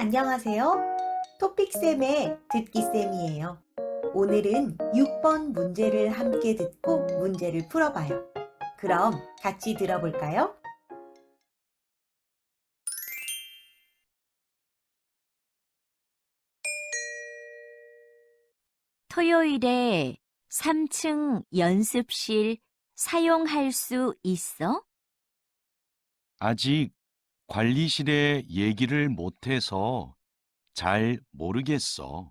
안녕하세요. 토픽쌤의 듣기쌤이에요. 오늘은 6번 문제를 함께 듣고 문제를 풀어봐요. 그럼 같이 들어볼까요? 토요일에 3층 연습실 사용할 수 있어? 아직 관리실에 얘기를 못해서 잘 모르겠어.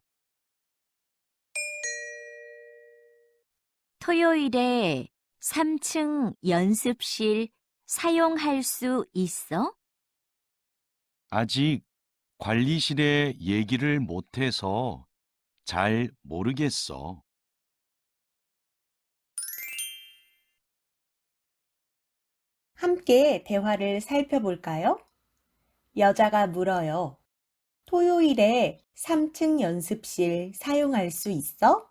토요일에 3층 연습실 사용할 수 있어? 아직 관리실에 얘기를 못해서 잘 모르겠어. 함께 대화를 살펴볼까요? 여자가 물어요. 토요일에 3층 연습실 사용할 수 있어?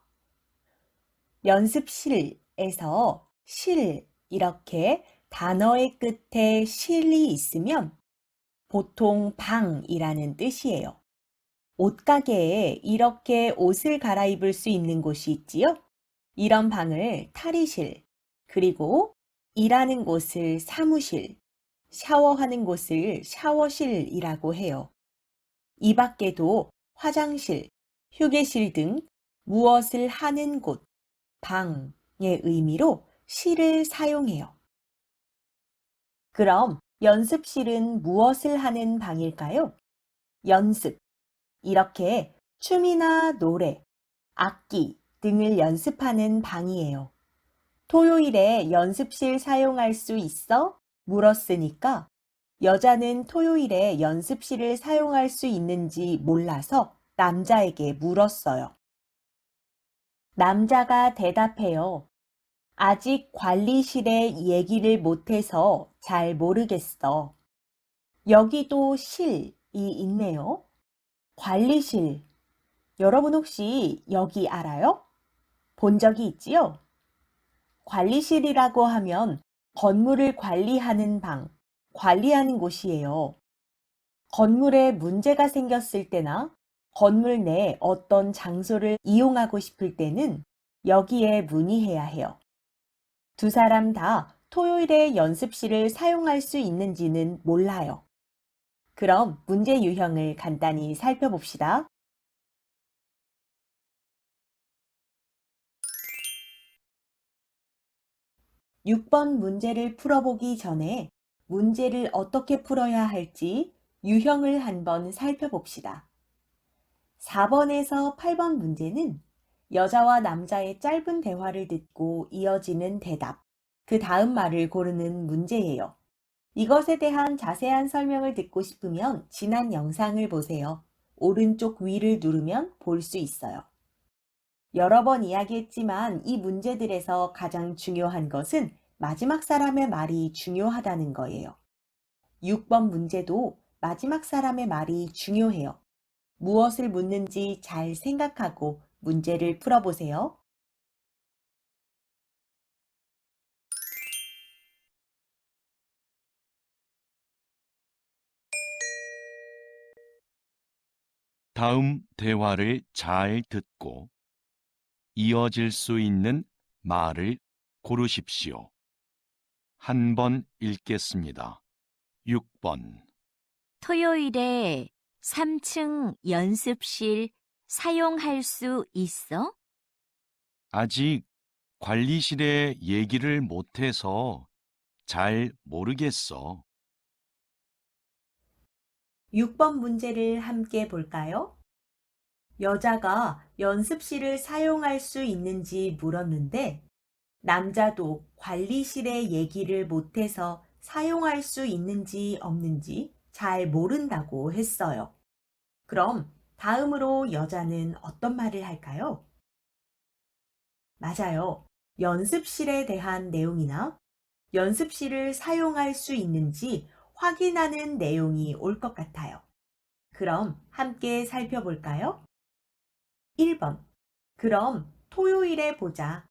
연습실에서 실 이렇게 단어의 끝에 실이 있으면 보통 방이라는 뜻이에요. 옷가게에 이렇게 옷을 갈아입을 수 있는 곳이 있지요? 이런 방을 탈의실, 그리고 일하는 곳을 사무실, 샤워하는 곳을 샤워실이라고 해요. 이 밖에도 화장실, 휴게실 등 무엇을 하는 곳, 방의 의미로 실을 사용해요. 그럼 연습실은 무엇을 하는 방일까요? 연습. 이렇게 춤이나 노래, 악기 등을 연습하는 방이에요. 토요일에 연습실 사용할 수 있어? 물었으니까 여자는 토요일에 연습실을 사용할 수 있는지 몰라서 남자에게 물었어요. 남자가 대답해요. 아직 관리실에 얘기를 못해서 잘 모르겠어. 여기도 실이 있네요. 관리실. 여러분 혹시 여기 알아요? 본 적이 있지요? 관리실이라고 하면 건물을 관리하는 방, 관리하는 곳이에요. 건물에 문제가 생겼을 때나 건물 내 어떤 장소를 이용하고 싶을 때는 여기에 문의해야 해요. 두 사람 다 토요일에 연습실을 사용할 수 있는지는 몰라요. 그럼 문제 유형을 간단히 살펴봅시다. 6번 문제를 풀어보기 전에 문제를 어떻게 풀어야 할지 유형을 한번 살펴봅시다. 4번에서 8번 문제는 여자와 남자의 짧은 대화를 듣고 이어지는 대답, 그 다음 말을 고르는 문제예요. 이것에 대한 자세한 설명을 듣고 싶으면 지난 영상을 보세요. 오른쪽 위를 누르면 볼 수 있어요. 여러 번 이야기했지만 이 문제들에서 가장 중요한 것은 마지막 사람의 말이 중요하다는 거예요. 6번 문제도 마지막 사람의 말이 중요해요. 무엇을 묻는지 잘 생각하고 문제를 풀어보세요. 다음 대화를 잘 듣고 이어질 수 있는 말을 고르십시오. 한 번 읽겠습니다. 6번. 토요일에 3층 연습실 사용할 수 있어? 아직 관리실에 얘기를 못해서 잘 모르겠어. 6번 문제를 함께 볼까요? 여자가 연습실을 사용할 수 있는지 물었는데 남자도 관리실에 얘기를 못해서 사용할 수 있는지 없는지 잘 모른다고 했어요. 그럼 다음으로 여자는 어떤 말을 할까요? 맞아요. 연습실에 대한 내용이나 연습실을 사용할 수 있는지 확인하는 내용이 올 것 같아요. 그럼 함께 살펴볼까요? 1번. 그럼 토요일에 보자.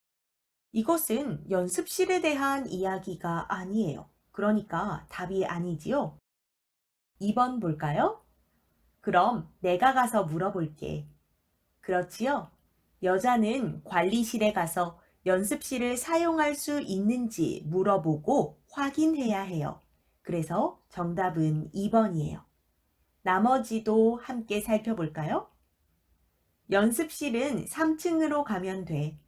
이것은 연습실에 대한 이야기가 아니에요. 그러니까 답이 아니지요. 2번 볼까요? 그럼 내가 가서 물어볼게. 그렇지요? 여자는 관리실에 가서 연습실을 사용할 수 있는지 물어보고 확인해야 해요. 그래서 정답은 2번이에요. 나머지도 함께 살펴볼까요? 연습실은 3층으로 가면 돼.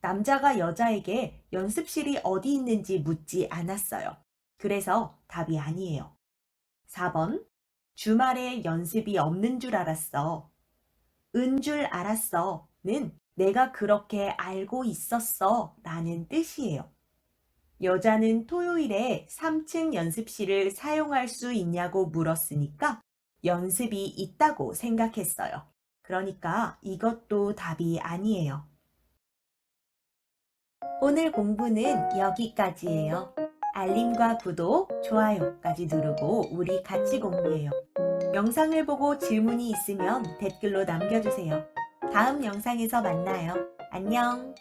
남자가 여자에게 연습실이 어디 있는지 묻지 않았어요. 그래서 답이 아니에요. 4번. 주말에 연습이 없는 줄 알았어. 은 줄 알았어. 는 내가 그렇게 알고 있었어. 라는 뜻이에요. 여자는 토요일에 3층 연습실을 사용할 수 있냐고 물었으니까 연습이 있다고 생각했어요. 그러니까 이것도 답이 아니에요. 오늘 공부는 여기까지예요. 알림과 구독, 좋아요까지 누르고 우리 같이 공부해요. 영상을 보고 질문이 있으면 댓글로 남겨주세요. 다음 영상에서 만나요. 안녕!